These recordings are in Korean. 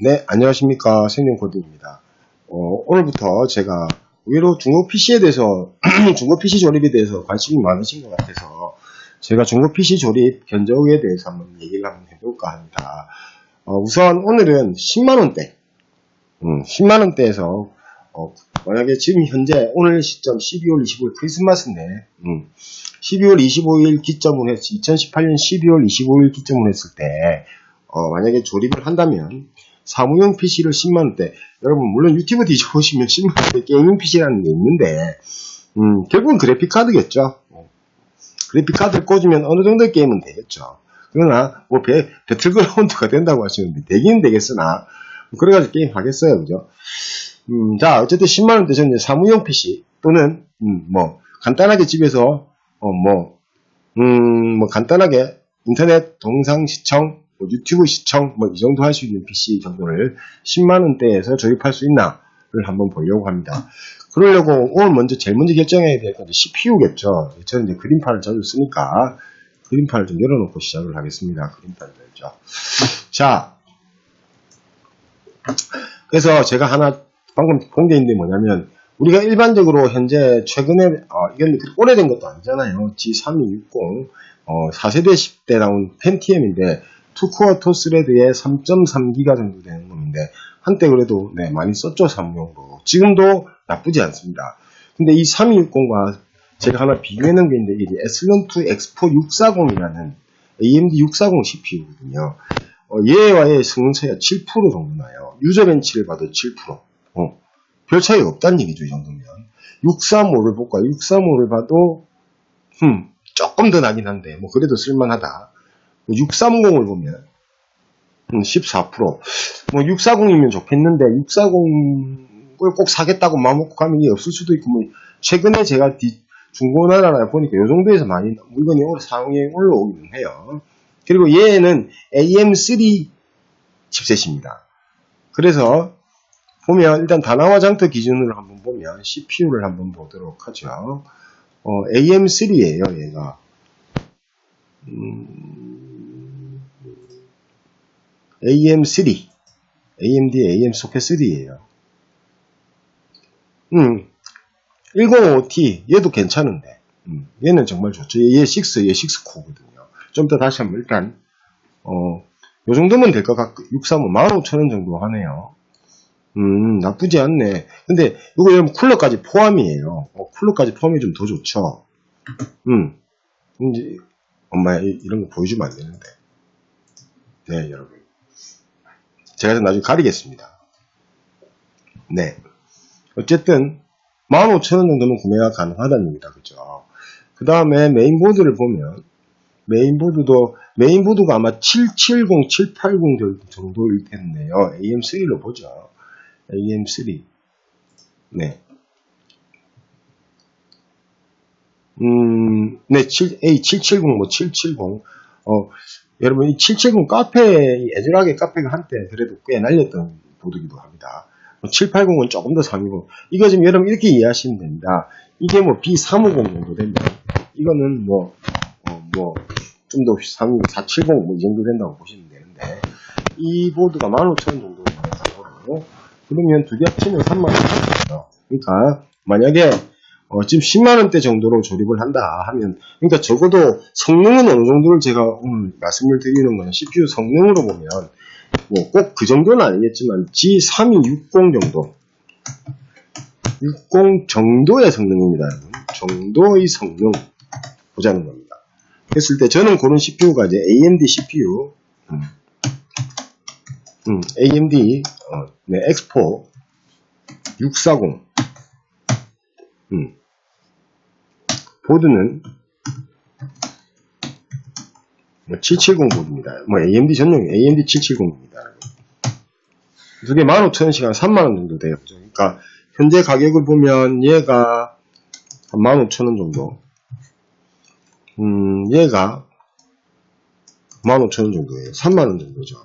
네, 안녕하십니까. 생명코딩입니다. 어, 오늘부터 제가 의외로 중국 PC에 대해서, 중국 PC 조립에 대해서 관심이 많으신 것 같아서 제가 중국 PC 조립 견적에 대해서 한번 얘기를 한번 해볼까 합니다. 어, 우선 오늘은 10만원대, 음, 10만원대에서, 어, 만약에 지금 현재 오늘 시점 12월 25일 크리스마스인데, 음, 12월 25일 기점으로 해서 2018년 12월 25일 기점으로 했을 때, 어, 만약에 조립을 한다면 사무용 PC를 10만원대. 여러분 물론 유튜브 뒤져보시면 10만원대 게이밍 PC라는 게 있는데 음, 결국은 그래픽카드겠죠. 그래픽카드를 꽂으면 어느 정도의 게임은 되겠죠. 그러나 뭐 배, 배틀그라운드가 된다고 하시는데 되기는 되겠으나 뭐 그래가지고 게임 하겠어요 그죠? 음, 자 어쨌든 10만원대 저는 사무용 PC 또는 음, 뭐 간단하게 집에서 어, 뭐, 음, 뭐 간단하게 인터넷 동상 시청 뭐 유튜브 시청 뭐 이 정도 할 수 있는 PC 정도를 10만 원대에서 조립할 수 있나를 한번 보려고 합니다. 그러려고 오늘 먼저 제일 먼저 결정해야 될건 CPU겠죠. 저는 이제 그림판을 자주 쓰니까 그림판을 좀 열어놓고 시작을 하겠습니다. 그림판을 열죠. 자, 그래서 제가 하나 방금 있는데 뭐냐면 우리가 일반적으로 현재 최근에 어, 이건 오래된 것도 아니잖아요. G3260 어, 4세대 10대 나온 펜티엠인데 2코어 토스레드에 3.3기가 정도 되는 건데 한때 그래도 네, 많이 썼죠 사무용으로. 지금도 나쁘지 않습니다. 근데 이 3260과 제가 하나 비교해 놓은 게 있는데 이게 에슬론2 엑스포 640이라는 AMD 640 CPU거든요. 어, 얘와의 성능 차이가 7% 정도 나요. 유저 벤치를 봐도 7% 어, 별 차이가 없다는 얘기죠 이 정도면. 635를 볼까요 635를 봐도 음, 조금 더 나긴 한데 뭐 그래도 쓸만하다 630을 보면 14%. 뭐 640이면 좋겠는데 640을 꼭 사겠다고 마음먹고 가면 이게 없을 수도 있고 뭐 최근에 제가 중고나라나 보니까 이 정도에서 많이 물건이 사용에 올라오기는 해요. 그리고 얘는 AM3 칩셋입니다. 그래서 보면 일단 다나와 장터 기준으로 한번 보면 CPU를 한번 보도록 하죠. 어, AM3예요, 얘가. 음, AM3 AMD AM 소켓 3예요. 음, 105T 얘도 괜찮은데 음, 얘는 정말 좋죠. 얘 6, 얘 6코거든요. 좀 더 다시 한번 일단 어, 요 정도면 될 것 같고 635 15,000원 정도 하네요. 음, 나쁘지 않네. 근데 이거 여러분 쿨러까지 포함이에요. 어, 쿨러까지 포함이 좀 더 좋죠. 음, 이제 엄마 이런 거 보여주면 안 되는데. 네, 여러분. 제가 나중에 가리겠습니다. 네. 어쨌든 15,000원 정도면 구매가 가능하다는 얘기다. 그죠? 그 다음에 메인보드를 보면 메인보드도 메인보드가 아마 770, 780 정도일 텐데요. AM3로 보죠. AM3. 네. 음, 네, 7, A770, 뭐, 770. 어, 여러분, 이 770 카페, 애절하게 카페가 한때 그래도 꽤 날렸던 보드기도 합니다. 뭐 780은 조금 더 320. 이거 지금 여러분 이렇게 이해하시면 됩니다. 이게 뭐 B350 정도 되면, 이거는 뭐, 어, 뭐, 좀더 320, 470, 뭐, 이 정도 된다고 보시면 되는데, 이 보드가 15,000원 정도 되는 거고, 그러면 두 개 합치면 3만원 정도죠. 그러니까, 만약에, 어, 지금 10만원대 정도로 조립을 한다 하면, 그러니까 적어도 성능은 어느 정도를 제가 오늘 말씀을 드리는 거는 CPU 성능으로 보면, 뭐 꼭 그 정도는 아니겠지만, G3260 정도. 60 정도의 성능입니다, 여러분. 정도의 성능 보자는 겁니다. 했을 때 저는 고른 CPU가 이제 AMD CPU, 음, 음, AMD, 어, 네, X4 640, 음, 보드는 770뭐 보드입니다. 뭐 AMD 전용 AMD 770입니다. 두 개 15,000원씩 한 3만원 정도 돼요. 그러니까 현재 가격을 보면 얘가 한 15,000원 정도. 음, 얘가 15,000원 정도예요. 3만원 정도죠.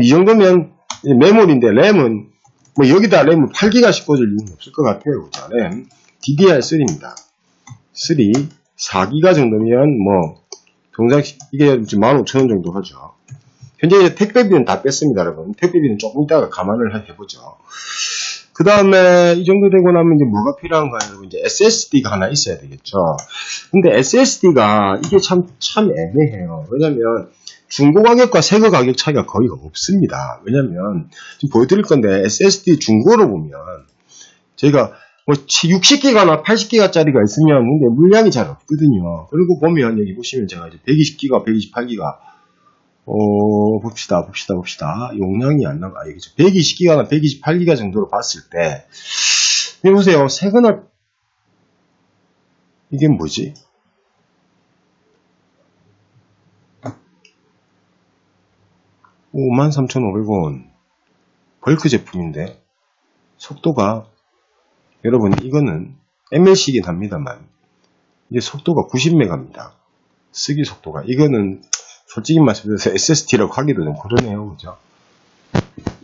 이 정도면 메모리인데 램은 뭐 여기다 램을 8기가씩 꽂을 이유는 없을 것 같아요. 자, 램 DDR3입니다. 3, 4기가 정도면 뭐 동작 이게 15,000원 정도 하죠. 현재 택배비는 다 뺐습니다, 여러분. 택배비는 조금 이따가 감안을 해보죠. 그 다음에 이 정도 되고 나면 이제 뭐가 필요한가 여러분 이제 SSD가 하나 있어야 되겠죠. 근데 SSD가 이게 참, 참 애매해요. 왜냐면 중고 가격과 새거 가격 차이가 거의 없습니다. 왜냐면 지금 보여드릴 건데 SSD 중고로 보면 저희가 뭐 60기가나 80기가짜리가 있으면 근데 물량이 잘 없거든요. 그리고 보면 여기 보시면 제가 이제 120기가, 128기가 어, 봅시다, 봅시다, 봅시다. 용량이 안 나가, 아, 여기 120기가나 128기가 정도로 봤을 때, 여기 보세요. 세그널, 이게 뭐지? 오 53,500원. 벌크 제품인데, 속도가, 여러분, 이거는 MLC이긴 합니다만, 이게 속도가 90메가입니다. 쓰기 속도가. 이거는 솔직히 말씀드려서 SSD라고 하기도 좀 그러네요. 그죠?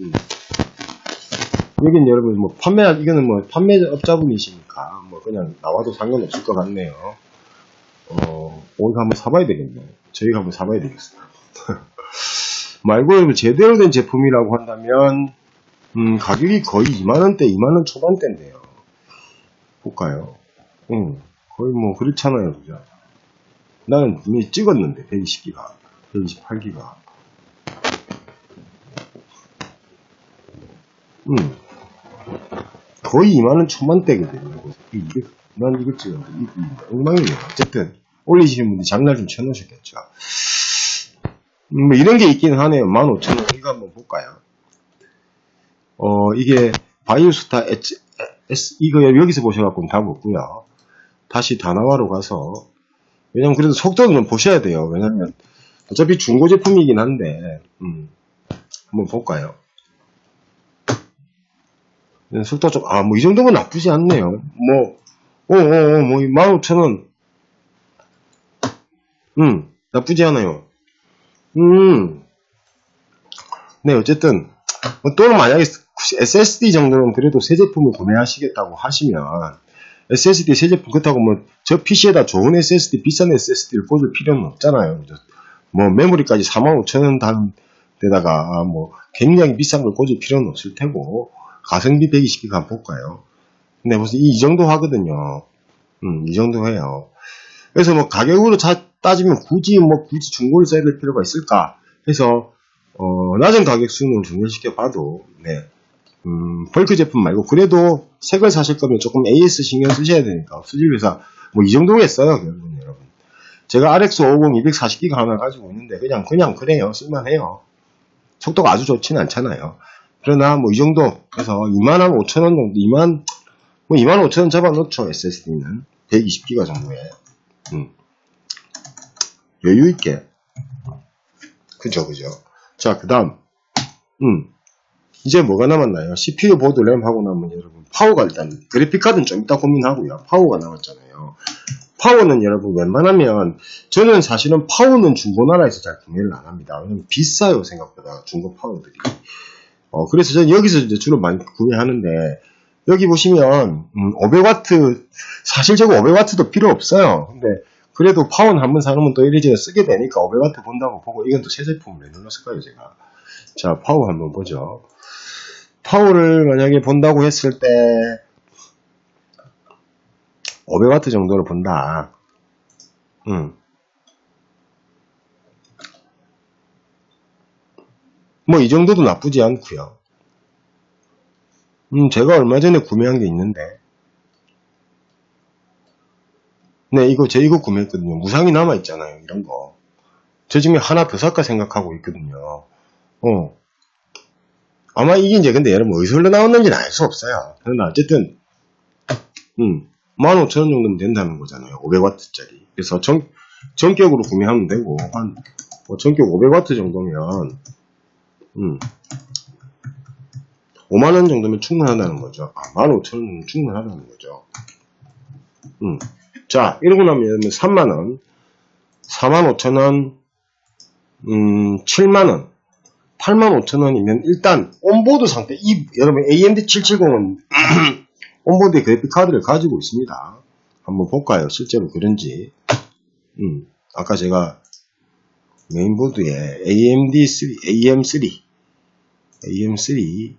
음. 여긴 여러분, 뭐, 판매, 이거는 뭐, 판매업자분이시니까, 뭐, 그냥 나와도 상관없을 것 같네요. 어, 오늘 한번 사봐야 되겠네. 저희가 한번 사봐야 되겠어. 말고, 제대로 된 제품이라고 한다면, 음, 가격이 거의 2만원대, 2만원 초반대인데요. 볼까요? 음, 거의 뭐, 그렇잖아요. 그죠? 나는 분명히 찍었는데, 120기가. 128기가. 음. 거의 2만원 초만대거든요. 이게, 난 이거 찍었는데, 엉망이네요. 어쨌든, 올리시는 분들이 장난 좀 쳐놓으셨겠죠. 음, 뭐 이런 게 있긴 하네요. 15,000원. 이거 한번 볼까요? 어, 이게, 바이오스타 H, S, 이거 여기서 보셔갖고는 답 없고요. 다시 다나와로 가서, 왜냐면 그래도 속도는 좀 보셔야 돼요. 왜냐면, 어차피 중고 제품이긴 한데, 음, 한번 볼까요? 네, 속도 좀, 아, 뭐, 이 정도면 나쁘지 않네요. 뭐, 어, 어, 어, 뭐, 15,000원. 음, 나쁘지 않아요. 음, 네, 어쨌든, 뭐 또는 만약에 SSD 정도는 그래도 새 제품을 구매하시겠다고 하시면, SSD 새 제품, 그렇다고 뭐, 저 PC에다 좋은 SSD, 비싼 SSD를 꽂을 필요는 없잖아요. 뭐 메모리까지 45,000원 단 데다가 뭐 굉장히 비싼 걸 꽂을 필요는 없을 테고 가성비 120기가 한번 볼까요? 근데 무슨 이 정도 하거든요. 음, 이 정도 해요. 그래서 뭐 가격으로 자, 따지면 굳이 뭐 굳이 중고를 써야 될 필요가 있을까 해서 어, 낮은 가격 수준을 중요시켜 봐도 네. 음, 벌크 제품 말고 그래도 새걸 사실 거면 조금 AS 신경 쓰셔야 되니까 수질 회사 뭐 이 정도겠어요, 여러분. 여러분. 제가 RX550 240기가 하나 가지고 있는데 그냥 그냥 그래요. 쓸만해요. 속도가 아주 좋지는 않잖아요. 그러나 뭐 이 정도 그래서 2만 한 5천 원 정도 2만 뭐 2만 5천 원 잡아놓죠 SSD는 120기가 정도에 음. 여유 있게 그죠 그죠. 자 그 다음 음 이제 뭐가 남았나요? CPU 보드 램 하고 나면 여러분 파워가 일단 그래픽 카드는 좀 이따 고민하고요. 파워가 남았잖아요. 파워는 여러분 웬만하면 저는 사실은 파워는 중고나라에서 잘 구매를 안 합니다. 왜냐면 비싸요 생각보다 중고 파워들이. 어, 그래서 저는 여기서 이제 주로 많이 구매하는데 여기 보시면 음, 500W 사실 저거 500W도 필요 없어요. 근데 그래도 파워는 한번 사놓으면 또 이래저래 쓰게 되니까 500W 본다고 보고 이건 또 새 제품을 왜 눌렀을까요 제가 자 파워 한번 보죠 파워를 만약에 본다고 했을 때 500W 정도를 본다. 음. 뭐이 정도도 나쁘지 않고요. 음, 제가 얼마 전에 구매한 게 있는데 네, 이거 제 이거 구매했거든요. 무상이 남아 있잖아요. 이런 거. 저 지금 하나 더 살까 생각하고 있거든요. 어. 아마 이게 이제 근데 여러분 어디서 흘러나왔는지는 알 수 없어요. 그러나 어쨌든 음. 15,000원 정도면 된다는 거잖아요. 500W짜리. 그래서 전, 전격으로 구매하면 되고, 한, 뭐 전격 500W 정도면, 음, 5만원 정도면 충분하다는 거죠. 아, 15,000원은 충분하다는 거죠. 음. 자, 이러고 나면 3만원, 45,000원, 음, 7만원, 85,000원이면 일단 온보드 상태, 이, 여러분 AMD 770은 온보드 그래픽 카드를 가지고 있습니다. 한번 볼까요? 실제로 그런지. 음, 아까 제가 메인보드에 AMD3, AM3, AM3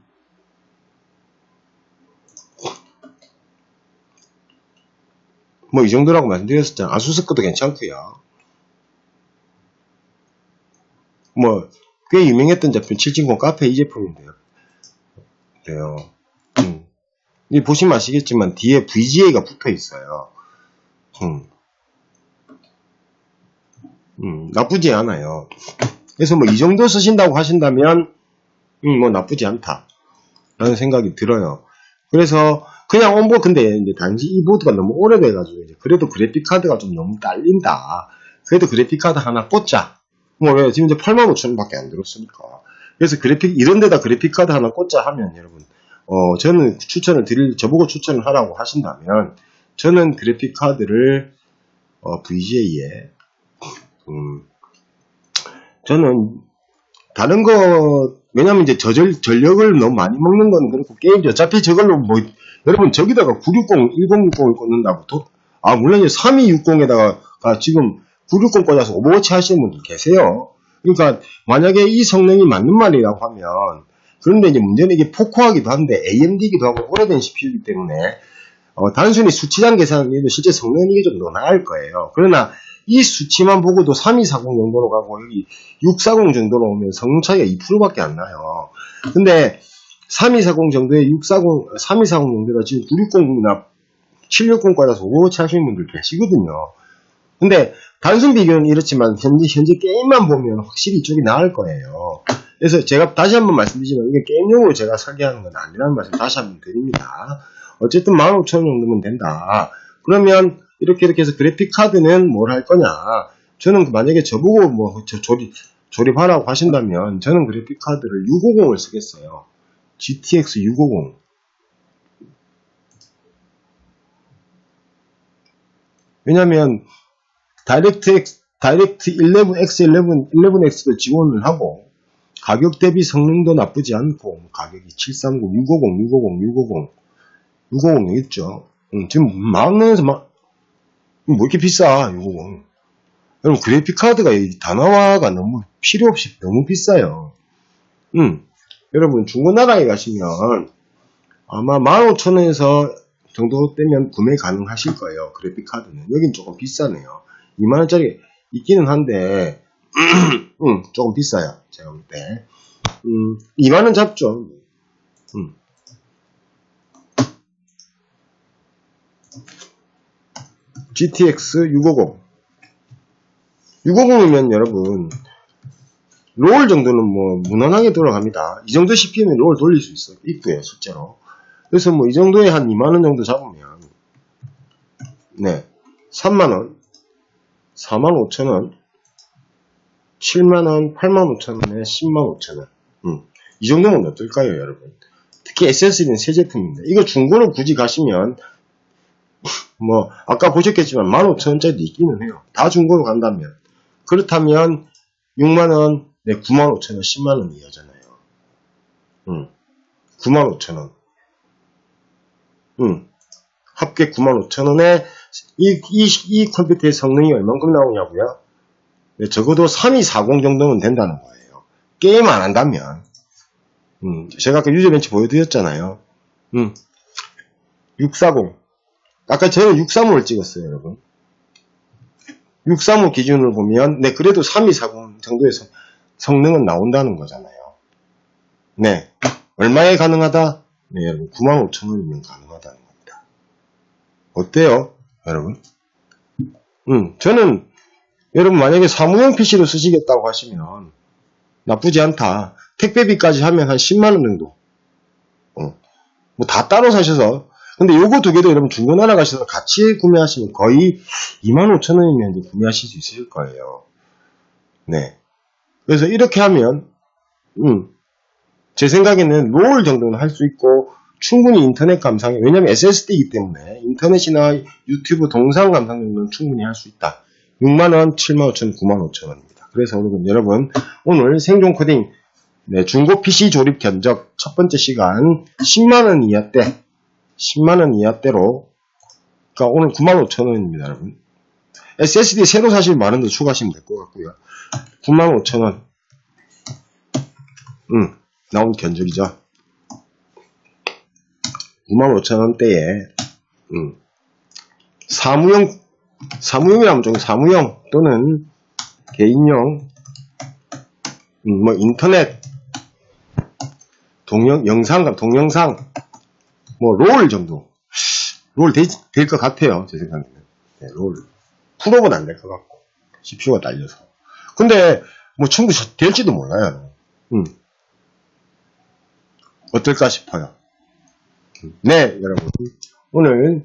뭐 이 정도라고 말씀드렸었잖아요. 아수스 것도 괜찮고요. 뭐 꽤 유명했던 제품 770 카페 이 제품인데요. 그래요. 음. 이 보시면 아시겠지만 뒤에 VGA가 붙어 있어요. 음. 음, 나쁘지 않아요. 그래서 뭐 이 정도 쓰신다고 하신다면 음, 뭐 나쁘지 않다. 라는 생각이 들어요. 그래서 그냥 온보 근데 이제 단지 이 보드가 너무 오래돼가지고 그래도 그래픽 카드가 좀 너무 딸린다. 그래도 그래픽 카드 하나 꽂자. 뭐 왜 지금 이제 85,000원밖에 안 들었으니까. 그래서 그래픽 이런 데다 그래픽 카드 하나 꽂자 하면 여러분 어 저는 추천을 드릴 저보고 추천을 하라고 하신다면 저는 그래픽 카드를 어 VGA에 음 저는 다른 거 왜냐면 이제 저절 전력을 너무 많이 먹는 건 그렇고 게임 어차피 저걸로 뭐 여러분 저기다가 960, 1060을 꽂는다고 또, 아 물론 이제 3260에다가 아, 지금 960 꽂아서 오버워치 하시는 분들 계세요. 그러니까 만약에 이 성능이 맞는 말이라고 하면 그런데 이제 문제는 이게 포코하기도 한데 AMD이기도 하고 오래된 CPU이기 때문에 어, 단순히 수치장 계산을 해도 실제 성능이 좀더 나을 거예요. 그러나 이 수치만 보고도 3240 정도로 가고 여기 640 정도로 오면 성능 차이가 2%밖에 안 나요. 근데 3240 정도에 640, 3240 정도가 지금 960이나 760까지 오버워치 하시는 분들 계시거든요. 근데 단순 비교는 이렇지만 현재 현재 게임만 보면 확실히 이쪽이 나을 거예요. 그래서 제가 다시 한번 말씀드리지만 이게 게임용으로 제가 설계하는 건 아니라는 말씀 다시 한번 드립니다. 어쨌든 15,000원 정도면 된다. 그러면 이렇게 이렇게 해서 그래픽 카드는 뭘 할 거냐? 저는 만약에 저보고 뭐 조립 조립하라고 하신다면 저는 그래픽 카드를 650을 쓰겠어요. GTX 650. 왜냐면 다이렉트 X, 다이렉트 11X11, 11X도 지원을 하고 가격 대비 성능도 나쁘지 않고 가격이 730, 650, 650, 650, 650 여기 있죠. 응, 지금 만원에서 막, 뭐 이렇게 비싸 650. 여러분 그래픽 카드가 이 단화화가 너무 필요 없이 너무 비싸요. 응. 여러분 중고나라에 가시면 아마 15,000원에서 정도 되면 구매 가능하실 거예요. 그래픽 카드는. 여긴 조금 비싸네요. 2만원짜리 있기는 한데 음, 조금 비싸요. 제가 볼 때. 음, 2만원 잡죠. 음. GTX 650. 650이면 여러분 롤 정도는 뭐 무난하게 돌아갑니다. 이 정도 CPM에 롤 돌릴 수 있어요. 있고요, 실제로. 그래서 뭐 이 정도에 한 2만원 정도 잡으면 네 3만원 4만 5천원 7만원 8만 5천원에 10만 5천원. 음, 이 정도면 어떨까요 여러분? 특히 SSD는 새 제품입니다. 이거 중고로 굳이 가시면 뭐 아까 보셨겠지만 15,000원짜리도 있기는 해요. 다 중고로 간다면. 그렇다면 6만원 네, 95,000원 10만원 이하잖아요. 음, 95,000원. 음, 합계 95,000원에 이, 이, 이 컴퓨터의 성능이 얼만큼 나오냐고요? 네, 적어도 3240 정도는 된다는 거예요. 게임 안 한다면. 음, 제가 아까 유저벤치 보여드렸잖아요. 음, 640. 아까 저는 635를 찍었어요, 여러분. 635 기준으로 보면, 네, 그래도 3240 정도의 성, 성능은 나온다는 거잖아요. 네. 얼마에 가능하다? 네, 여러분. 95,000원이면 가능하다는 겁니다. 어때요? 여러분? 음, 저는 여러분 만약에 사무용 PC로 쓰시겠다고 하시면 나쁘지 않다. 택배비까지 하면 한 10만원 정도. 어, 뭐 다 따로 사셔서 근데 요거 두 개도 여러분 중고나라 가셔서 같이 구매하시면 거의 25,000원이면 구매하실 수 있을 거예요. 네. 그래서 이렇게 하면 음, 제 생각에는 롤 정도는 할 수 있고 충분히 인터넷 감상에 왜냐면 SSD이기 때문에 인터넷이나 유튜브 동상 감상 정도는 충분히 할 수 있다. 6만원, 7만5천 9만 5천원입니다. 그래서 여러분, 여러분 오늘 생존 코딩 네, 중고 PC 조립 견적 첫 번째 시간 10만원 이하 대 10만원 이하 대로 그러니까 오늘 9만 5천원입니다 여러분 SSD 새로 사실 더 추가하시면 될 것 같고요. 95,000원. 음, 나온 견적이죠. 95,000원대에, 음, 사무용, 사무용이라면 좀 사무용 또는 개인용, 음, 뭐 인터넷, 동영, 영상, 동영상, 뭐 롤 정도. 롤 될 것 같아요. 제 생각에는. 네, 롤. 프로는 안될 것 같고. CPU가 딸려서. 근데, 뭐 충분히 될지도 몰라요. 음. 어떨까 싶어요. 음. 네, 여러분. 오늘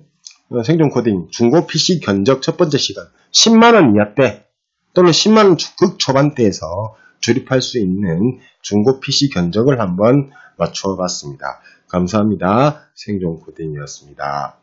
어, 생존 코딩 중고 PC 견적 첫 번째 시간 10만원 이하대 또는 10만원 극 초반대에서 조립할 수 있는 중고 PC 견적을 한번 맞춰봤습니다. 감사합니다. 생존 코딩이었습니다.